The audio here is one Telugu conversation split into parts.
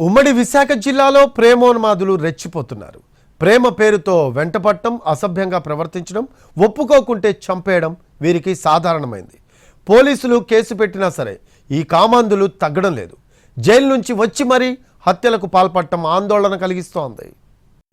ఉమ్మడి విశాఖ జిల్లాలో ప్రేమోన్మాదులు రెచ్చిపోతున్నారు. ప్రేమ పేరుతో వెంటపట్టం అసభ్యంగా ప్రవర్తించడం ఒప్పుకోకుంటే చంపేయడం వీరికి సాధారణమైంది. పోలీసులు కేసు పెట్టినా సరే ఈ కామాంధులు తగ్గడం లేదు. జైలు నుంచి వచ్చి మరీ హత్యలకు పాల్పడటం ఆందోళన కలిగిస్తోంది.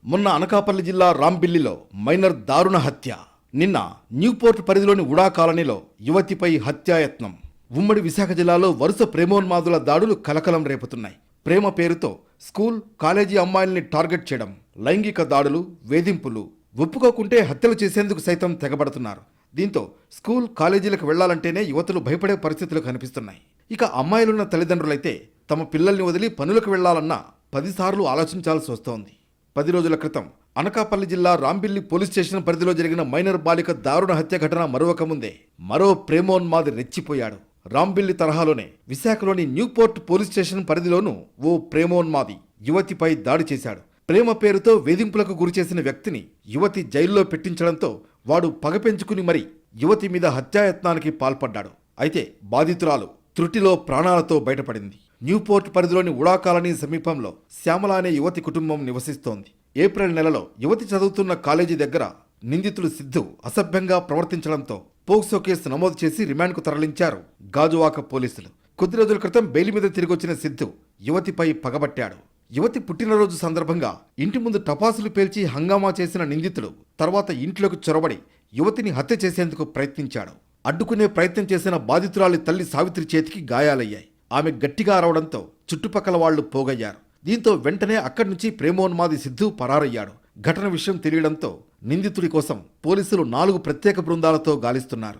మొన్న అనకాపల్లి జిల్లా రాంబిల్లిలో మైనర్ దారుణ హత్య. నిన్న న్యూపోర్ట్ పరిధిలోని ఉడా కాలనీలో యువతిపై హత్యాయత్నం. ఉమ్మడి విశాఖ జిల్లాలో వరుస ప్రేమోన్మాదుల దాడులు కలకలం రేపుతున్నాయి. ప్రేమ పేరుతో స్కూల్ కాలేజీ అమ్మాయిల్ని టార్గెట్ చేయడం లైంగిక దాడులు వేధింపులు ఒప్పుకోకుంటే హత్యలు చేసేందుకు సైతం తెగబడుతున్నారు. దీంతో స్కూల్ కాలేజీలకు వెళ్ళాలంటేనే యువతులు భయపడే పరిస్థితులు కనిపిస్తున్నాయి. ఇక అమ్మాయిలున్న తల్లిదండ్రులైతే తమ పిల్లల్ని వదిలి పనులకు వెళ్ళాలన్నా పదిసార్లు ఆలోచించాల్సి వస్తోంది. పది రోజుల క్రితం అనకాపల్లి జిల్లా రాంబిల్లి పోలీస్ స్టేషన్ పరిధిలో జరిగిన మైనర్ బాలిక దారుణ హత్య ఘటన మరొక ముందే మరో ప్రేమోన్మాది రెచ్చిపోయాడు. రాంబిల్లి తరహాలోనే విశాఖలోని న్యూపోర్ట్ పోలీస్ స్టేషన్ పరిధిలోనూ ఓ ప్రేమోన్మాది యువతిపై దాడి చేశాడు. ప్రేమ పేరుతో వేధింపులకు గురిచేసిన వ్యక్తిని యువతి జైల్లో పెట్టించడంతో వాడు పగ పెంచుకుని మరి యువతి మీద హత్యాయత్నానికి పాల్పడ్డాడు. అయితే బాధితురాలు త్రుటిలో ప్రాణాలతో బయటపడింది. న్యూపోర్ట్ పరిధిలోని ఉడా కాలనీ సమీపంలో శ్యామల అనే యువతి కుటుంబం నివసిస్తోంది. ఏప్రిల్ నెలలో యువతి చదువుతున్న కాలేజీ దగ్గర నిందితుడు సిద్ధు అసభ్యంగా ప్రవర్తించడంతో పోక్సో కేసు నమోదు చేసి రిమాండ్కు తరలించారు. గాజువాక పోలీసులు. కొద్ది రోజుల క్రితం బెయిల్ మీద తిరిగొచ్చిన సిద్ధు యువతిపై పగబట్టాడు. యువతి పుట్టినరోజు సందర్భంగా ఇంటి ముందు టపాసులు పేల్చి హంగామా చేసిన నిందితుడు తర్వాత ఇంట్లోకి చొరబడి యువతిని హత్య చేసేందుకు ప్రయత్నించాడు. అడ్డుకునే ప్రయత్నం చేసిన బాధితురాలి తల్లి సావిత్రి చేతికి గాయాలయ్యాయి. ఆమె గట్టిగా అరవడంతో చుట్టుపక్కల వాళ్ళు పోగయ్యారు. దీంతో వెంటనే అక్కడి నుంచి ప్రేమోన్మాది సిద్ధు పరారయ్యాడు. ఘటన విషయం తెలియడంతో నిందితుడి కోసం పోలీసులు నాలుగు ప్రత్యేక బృందాలతో గాలిస్తున్నారు.